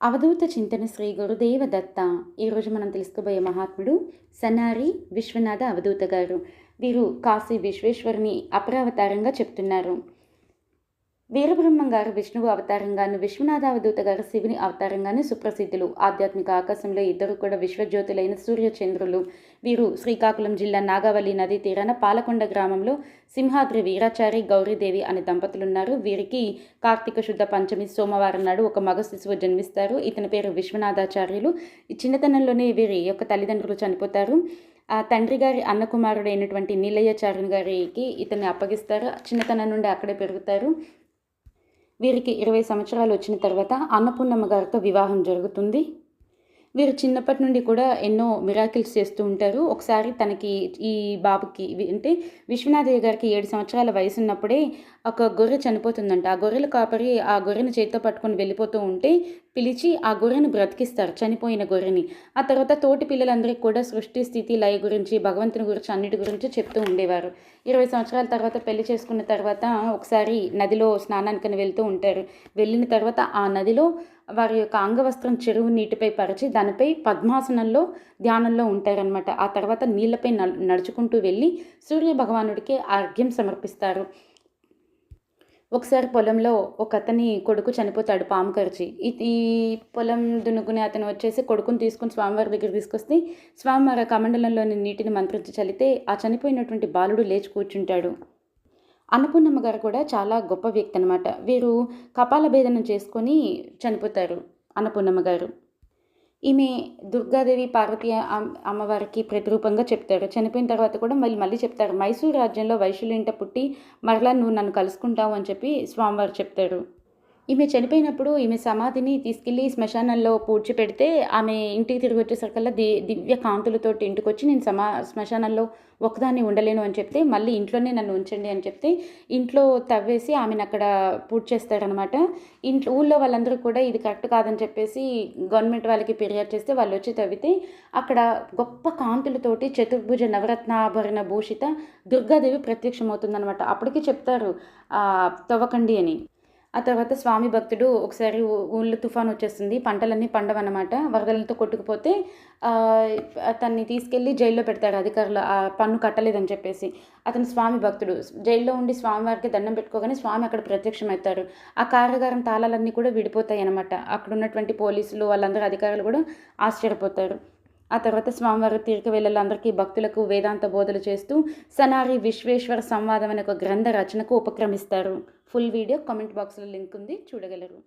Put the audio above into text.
అవధూత చింతన శ్రీ గురుదేవ దత్త ఈరోజు మనం తెలుసుకోబోయే మహాత్ముడు సన్నారి విశ్వనాథ అవధూత గారు. వీరు కాశీ విశ్వేశ్వరుని అపరావతారంగా చెప్తున్నారు. వీరబ్రహ్మం గారు విష్ణువు అవతారంగాను విశ్వనాథ అవధూత గారు శివుని అవతారంగాను సుప్రసిద్ధులు. ఆధ్యాత్మిక ఆకాశంలో ఇద్దరు కూడా విశ్వజ్యోతులైన సూర్యచంద్రులు. వీరు శ్రీకాకుళం జిల్లా నాగావళి నదీ తీరాన పాలకొండ గ్రామంలో సింహాద్రి వీరాచారి గౌరీదేవి అనే దంపతులున్నారు. వీరికి కార్తీక శుద్ధ పంచమి సోమవారం నాడు ఒక మగ శిశువు జన్మిస్తారు. ఇతని పేరు విశ్వనాథాచార్యులు. ఈ చిన్నతనంలోనే వీరి యొక్క తల్లిదండ్రులు చనిపోతారు. ఆ తండ్రి గారి అన్నకుమారుడైనటువంటి నీలయ్యాచార్యుని గారికి ఇతన్ని అప్పగిస్తారు. చిన్నతనం నుండి అక్కడే పెరుగుతారు. వీరికి ఇరవై సంవత్సరాలు వచ్చిన తర్వాత అన్నపూర్ణమ్మ గారితో వివాహం జరుగుతుంది. వీరు చిన్నప్పటి నుండి కూడా ఎన్నో మిరాకిల్స్ చేస్తూ ఉంటారు. ఒకసారి తనకి ఈ బాబుకి అంటే విశ్వనాథయ్య గారికి ఏడు సంవత్సరాల వయసు ఉన్నప్పుడే ఒక గొర్రె చనిపోతుందంట. ఆ గొర్రెల కాపరి ఆ గొర్రెను చేతితో పట్టుకొని వెళ్ళిపోతూ ఉంటే పిలిచి ఆ గొర్రెను బ్రతికిస్తారు చనిపోయిన గొర్రెని. ఆ తర్వాత తోటి పిల్లలందరికీ కూడా సృష్టి స్థితి లయ గురించి భగవంతుని గురించి అన్నిటి గురించి చెప్తూ ఉండేవారు. ఇరవై సంవత్సరాల తర్వాత పెళ్ళి చేసుకున్న తర్వాత ఒకసారి నదిలో స్నానానికని వెళ్తూ ఉంటారు. వెళ్ళిన తర్వాత ఆ నదిలో వారి యొక్క అంగవస్త్రం చెరువు నీటిపై పరిచి దానిపై పద్మాసనంలో ధ్యానంలో ఉంటారనమాట ఆ తర్వాత నీళ్ళపై నడుచుకుంటూ వెళ్ళి సూర్య భగవానుడికి అర్ఘ్యం సమర్పిస్తారు. ఒకసారి పొలంలో ఒక అతని కొడుకు చనిపోతాడు పాము కరిచి. ఈ పొలం దున్నుకునే అతను వచ్చేసి కొడుకుని తీసుకుని స్వామివారి దగ్గర తీసుకొస్తే స్వామివారి కమండలంలోని నీటిని మంత్రించి చలితే ఆ చనిపోయినటువంటి బాలుడు లేచి కూర్చుంటాడు. అన్నపూర్ణమ్మ గారు కూడా చాలా గొప్ప వ్యక్తి అనమాట వీరు కపాల భేదనం చేసుకొని చనిపోతారు అన్నపూర్ణమ్మ గారు. ఈమె దుర్గాదేవి పార్వతి అమ్మవారికి ప్రతిరూపంగా చెప్తారు. చనిపోయిన తర్వాత కూడా మళ్ళీ మళ్ళీ చెప్తారు. మైసూరు రాజ్యంలో వైశ్యులింట పుట్టి మరలా నువ్వు నన్ను కలుసుకుంటావు అని చెప్పి స్వామివారు చెప్తారు. ఈమె చనిపోయినప్పుడు ఈమె సమాధిని తీసుకెళ్ళి శ్మశానంలో పూడ్చి పెడితే ఆమె ఇంటికి తిరిగి వచ్చేసరికల్లా ది దివ్య కాంతులతోటి ఇంటికి వచ్చి నేను సమా శ్మశానంలో ఒకదాన్ని ఉండలేను అని చెప్తే మళ్ళీ ఇంట్లోనే నన్ను ఉంచండి అని చెప్తే ఇంట్లో తవ్వేసి ఆమెను అక్కడ పూర్తి చేస్తాడనమాట ఇంట్లో ఊళ్ళో వాళ్ళందరూ కూడా ఇది కరెక్ట్ కాదని చెప్పేసి గవర్నమెంట్ వాళ్ళకి ఫిర్యాదు చేస్తే వాళ్ళు వచ్చి తవ్వితే అక్కడ గొప్ప కాంతులతోటి చతుర్భుజ నవరత్నాభరణ భూషిత దుర్గాదేవి ప్రత్యక్షమవుతుందనమాట. అప్పటికి చెప్తారు తవ్వకండి అని. ఆ తర్వాత స్వామి భక్తుడు ఒకసారి ఊళ్ళో తుఫాన్ వచ్చేస్తుంది. పంటలన్నీ పండవన్నమాట. వరదలతో కొట్టుకుపోతే అతన్ని తీసుకెళ్ళి జైల్లో పెడతారు అధికారులు. ఆ పన్ను కట్టలేదని చెప్పేసి. అతను స్వామి భక్తుడు. జైల్లో ఉండి స్వామివారికి దండం పెట్టుకోగానే స్వామి అక్కడ ప్రత్యక్షమవుతారు ఆ కారాగారం తాళాలన్నీ కూడా విడిపోతాయి అనమాట అక్కడ ఉన్నటువంటి పోలీసులు వాళ్ళందరూ అధికారులు కూడా ఆశ్చర్యపోతారు. ఆ తర్వాత స్వామివారి తీరిక వేళలందరికీ భక్తులకు వేదాంత బోధలు చేస్తూ సనారి విశ్వేశ్వర సంవాదం అనే ఒక గ్రంథ రచనకు ఉపక్రమిస్తారు. ఫుల్ వీడియో కామెంట్ బాక్స్లో లింక్ ఉంది చూడగలరు.